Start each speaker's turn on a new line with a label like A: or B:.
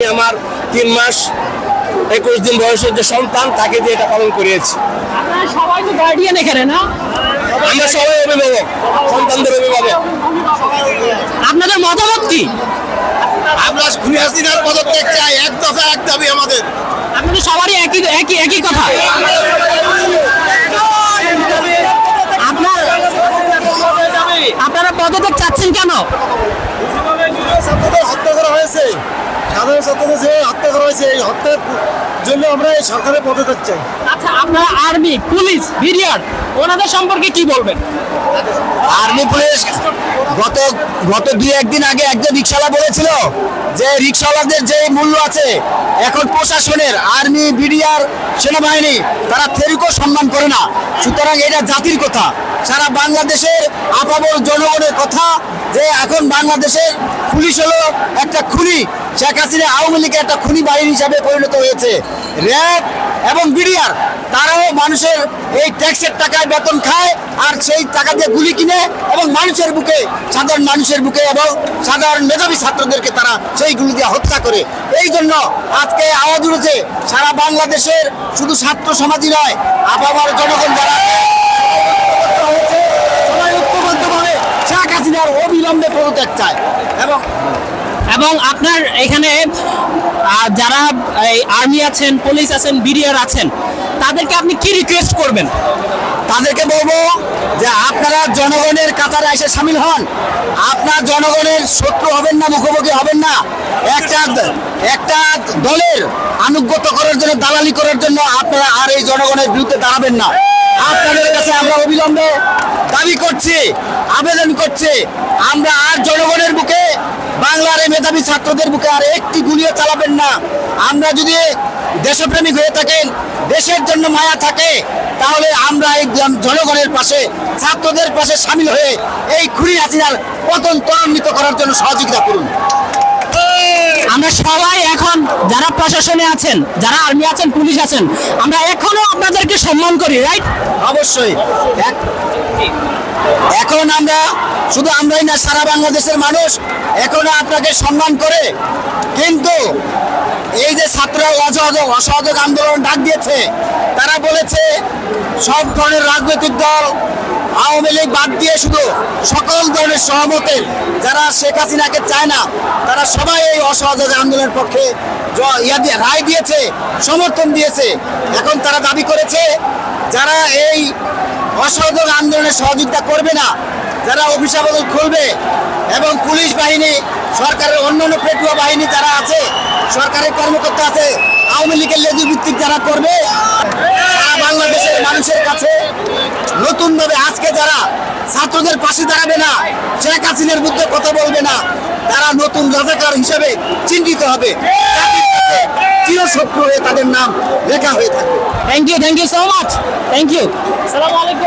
A: আমার তিন মাস একুশ দিন বয়সের যে সন্তান তাকে দিয়ে এটা পালন করিয়েছি।
B: আপনারা সবাই তো গার্ডিয়ান এখানে না?
A: আমরা সবাই অভিভাবক সন্তানদের অভিভাবক।
B: আপনাদের মতামত কি?
A: আমরা খুনি হাসিনার পদত্যাগ চাই এক দফা এক দাবি আমাদের।
B: আপনাদের সবারই একই একই একই কথা। আপনার আপনারা পদত্যাগ চাচ্ছেন কেন?
C: ছাত্রদের হত্যা করা হয়েছে। সাধারণ ছাত্রদের যে হত্যা করা হয়েছে, এই হত্যার জন্য আমরা এই সরকারের পদত্যাগ চাই।
B: আচ্ছা আপনারা আর্মি, পুলিশ বিরিয়ার ওনাদের সম্পর্কে কি বলবেন?
A: আর্মি পুলিশ গত গত দুই একদিন আগে একজন রিক্সাওয়ালা বলেছিল যে রিক্সাওয়ালাদের যে মূল্য আছে, এখন প্রশাসনের, আর্মি, বিডিআর, সেনাবাহিনী, তারা থেরিকও সম্মান করে না। সুতরাং এটা জাতির কথা। সারা বাংলাদেশের আপাবল জনগণের কথা যে এখন বাংলাদেশের পুলিশ হলো একটা খুনি, শেখ হাসিনা আওয়ামী লীগের একটা খুনি বাহিনী হিসাবে পরিণত হয়েছে। র্যাব এবং বিডিআর তারাও মানুষের এই ট্যাক্সের টাকায় বেতন খায় আর সেই টাকা দিয়ে গুলি কিনে এবং মানুষের বুকে, সাধারণ মানুষের বুকে এবং সাধারণ মেধাবী ছাত্রদেরকে তারা সেই গুলি দিয়ে হত্যা করে। এই জন্য আজকে আওয়াজ উঠেছে, সারা বাংলাদেশের শুধু ছাত্র সমাজই নয়, আপামার জনগণ যারা অবিলম্বে পদত্যাগ চায়। এবং
B: এবং আপনার এখানে যারা আর্মি আছেন, পুলিশ আছেন, বিডিআর আছেন তাদেরকে আপনি কি রিকোয়েস্ট করবেন?
A: তাদেরকে বলব যে আপনারা জনগণের কাতারে এসে সামিল হন। আপনার জনগণের শত্রু হবেন না, মুখোমুখি হবেন না। একটা একটা দলের আনুগত্য করার জন্য, দালালি করার জন্য আপনারা আর এই জনগণের বিরুদ্ধে দাঁড়াবেন না। আপনাদের কাছে আমরা অবিলম্বে দাবি করছি, আবেদন করছি, আমরা আর জনগণের বুকে বাংলার এই মেধাবী ছাত্রদের বুকে আর একটি গুলিও চালাবেন না। আমরা যদি দেশপ্রেমিক হয়ে থাকেন, দেশের জন্য মায়া থাকে, তাহলে আমরা এই জনগণের পাশে, ছাত্রদের পাশে সামিল হয়ে এই খুনি হাসিনার পতন ত্বরান্বিত করার জন্য সহযোগিতা করুন।
B: আমরা সবাই এখন যারা প্রশাসনে আছেন, যারা আর্মি আছেন, পুলিশ আছেন, আমরা এখনও আপনাদেরকে সম্মান করি রাইট
A: অবশ্যই। এখন আমরা, শুধু আমরাই না, সারা বাংলাদেশের মানুষ এখনও আপনাকে সম্মান করে। কিন্তু এই যে ছাত্ররা অসহযোগ অসহযোগ আন্দোলন ডাক দিয়েছে, তারা বলেছে সব ধরনের রাজনৈতিক দল, আওয়ামী লীগ বাদ দিয়ে শুধু সকল ধরনের সহমতের, যারা শেখ হাসিনাকে চায় না, তারা সবাই এই অসহযোগ আন্দোলনের পক্ষে রায় দিয়েছে, সমর্থন দিয়েছে। এখন তারা দাবি করেছে, যারা এই অসহযোগ আন্দোলনে সহযোগিতা করবে না। যারা অভিশাপক খুলবে এবং পুলিশ বাহিনী সরকারের অন্যান্য পেটুয়া বাহিনী যারা আছে সরকারের কর্মকর্তা আছে আওয়ামী লীগের লেজু ভিত্তিক যারা করবে বাংলাদেশের মানুষের কাছে নতুনভাবে আজকে যারা ছাত্রদের পাশে দাঁড়াবে না শেখ হাসিনার বিরুদ্ধে কথা বলবে না তারা নতুন রাজাকার হিসেবে চিহ্নিত হবে। চিরশত্রু হয়ে তাদের নাম লেখা হয়ে থাকবে।
B: Thank you thank you so much thank you সালাম আলাইকুম।